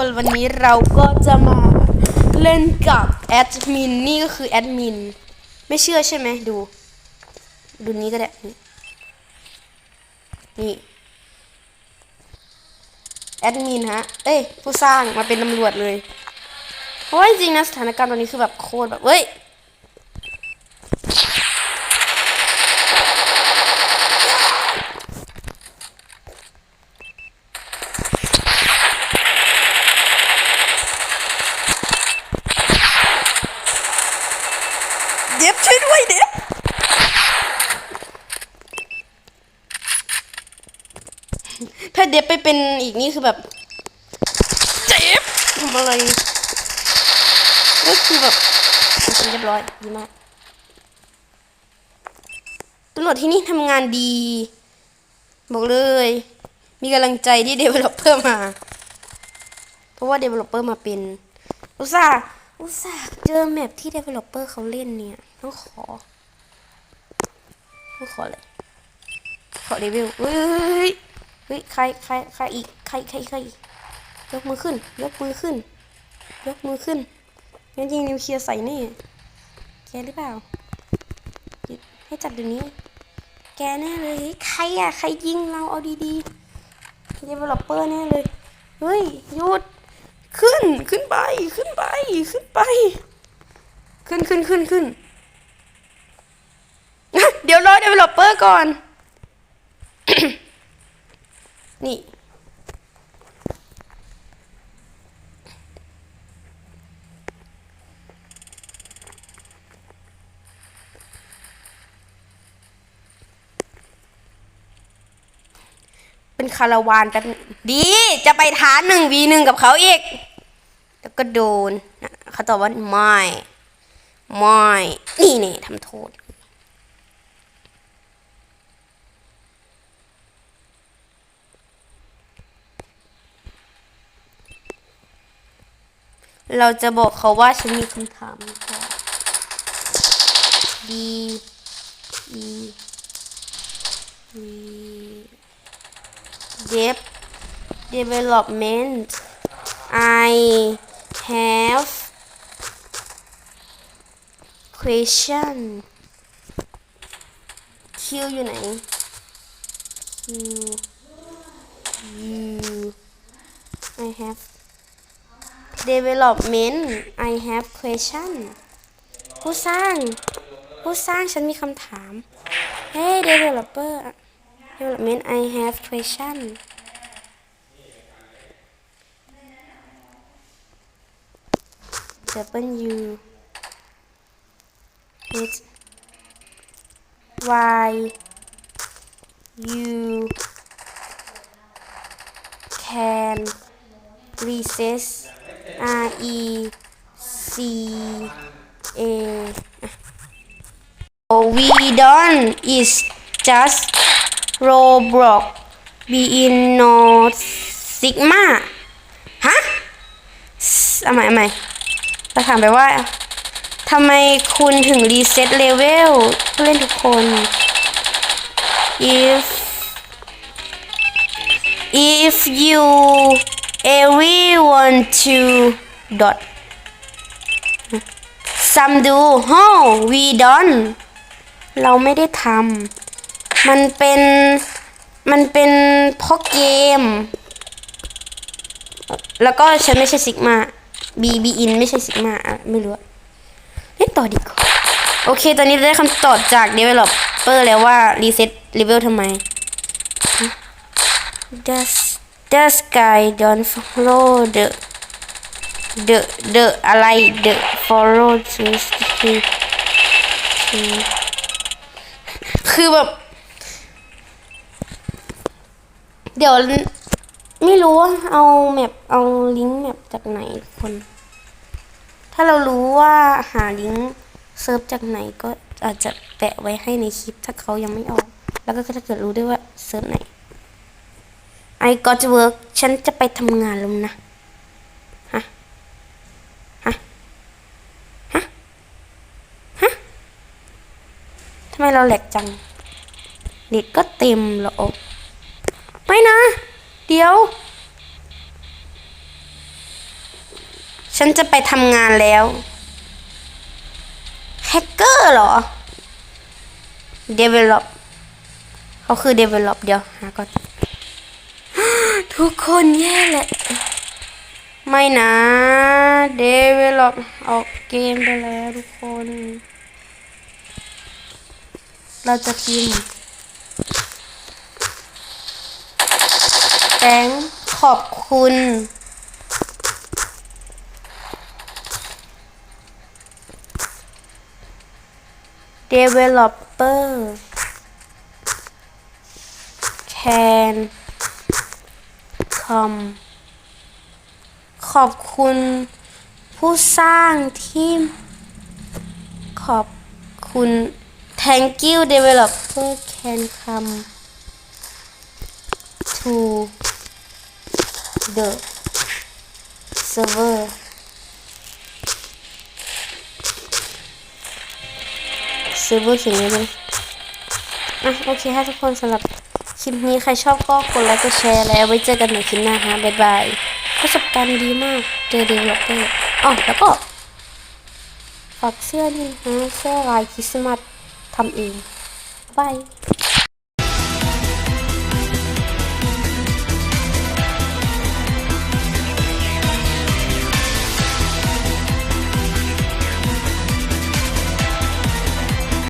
คนวันนี้เราก็จะมาเล่นกับแอดมินนี่ก็คือแอดมินไม่เชื่อใช่ไหมดู ดูนี้ก็ได้ นี่นแอดมินฮะ เอ้ย ผู้สร้างมาเป็นตำรวจเลยเพราะว่าจริงนะสถานการณ์ตอนนี้คือแบบโคตรแบบเฮ้ย เด็บช่วยด้วยเด็บถ้าเด็บไปเป็นอีกนี่คือแบบเจ็บทำอะไรก็คือแบบโอเคเรียบร้อยดีมากตำรวจที่นี่ทำงานดี บอกเลย มีกำลังใจที่ developer มา เพราะว่า developer มาเป็น อุตส่าห์อุตส่าห์เจอแมปที่ developer เขาเล่นเนี่ยต้องขอต้องขอเลยขอรีวิวเฮ้ย เฮ้ยใครใครใครอีกใครใครใครยกมือขึ้น ยกมือขึ้น ยกมือขึ้นงั้นยิงนิวเคลียร์ใส่นี่แกหรือเปล่า ให้จับเดี๋ยวนี้ แกแน่เลยใครอะใครยิงเราเอาดีๆ developer แน่เลยเฮ้ยหยุดขึ้นขึ้นไปขึ้นไปขึ้นไป ขึ้นขึ้นขึ้นขึ้นเดี๋ยวรอ developer ก่อน นี่ เป็นคาราวานแป๊บนึงดีจะไปท้าหนึ่งวีหนึ่งกับเขาอีก แล้วก็โดนนะเขาตอบว่าไม่ ไม่ นี่นี่ทำโทษ เราจะบอกเขาว่าฉันมีคำถามค่ะ D E E Dev Development I have question Q อยู่ไหน Q U I have development I have question ผู้สร้าง ผู้สร้างฉันมีคำถาม Hey developer development I have question W H Y U can recess R E C A We done is just Roblox be in no Sigma ฮะเอาใหม่เอาใหม่เราถามไปว่าทำไมคุณถึงรีเซ็ตเลเวลผู้เล่นทุกคน if if you everyone to dot some do how we done เราไม่ได้ทำมันเป็นมันเป็นเพราะเกม แล้วก็ฉันไม่ใช่ซิกมา B B in ไม่ใช่ซิกมาอะไม่รู้เล่นต่อดีกว่าโอเค ตอนนี้เราได้คำตอบจาก developer แล้วว่า reset level ทำไม Does Does guy don't follow the the the อะไร the follow to to คือแบบ เดี๋ยว ไม่รู้ว่าเอาแมปเอาลิงก์แมปจากไหนคน ถ้าเรารู้ว่าหาลิงก์เซิร์ฟจากไหนก็อาจจะแปะไว้ให้ในคลิปถ้าเขายังไม่ออก แล้วก็ถ้าเกิดรู้ด้วยว่าเซิร์ฟไหน I got to work ฉันจะไปทำงานแล้วนะ ฮะ ฮะ ฮะ ฮะทำไมเราแหลกจัง เด็กก็เต็มแล้วไม่นะ เดี๋ยว ฉันจะไปทำงานแล้วแฮกเกอร์เหรอ develop เขาคือ develop เดี๋ยวหาก่อน ทุกคนแย่แหละ ไม่นะ develop ออกเกมไปแล้วทุกคน เราจะพิมพ์แตงขอบคุณ developer can .com ขอบคุณผู้สร้างที่ ขอบคุณ thank you developer can come to the server เซิร์ฟเวอร์เขียนไว้เลยอะโอเคค่ะทุกคนสำหรับ คลิปนี้ใครชอบก็กดไลค์กดแชร์แล้วไว้เจอกันใหม่คลิปหน้าฮะบ๊ายบายประสบการณ์ดีมากเจอเดเวลลอปเปอร์อ๋อแล้วก็ฝากเสื้อนี่นะเสื้อลายคริสต์มาสทำเองบาย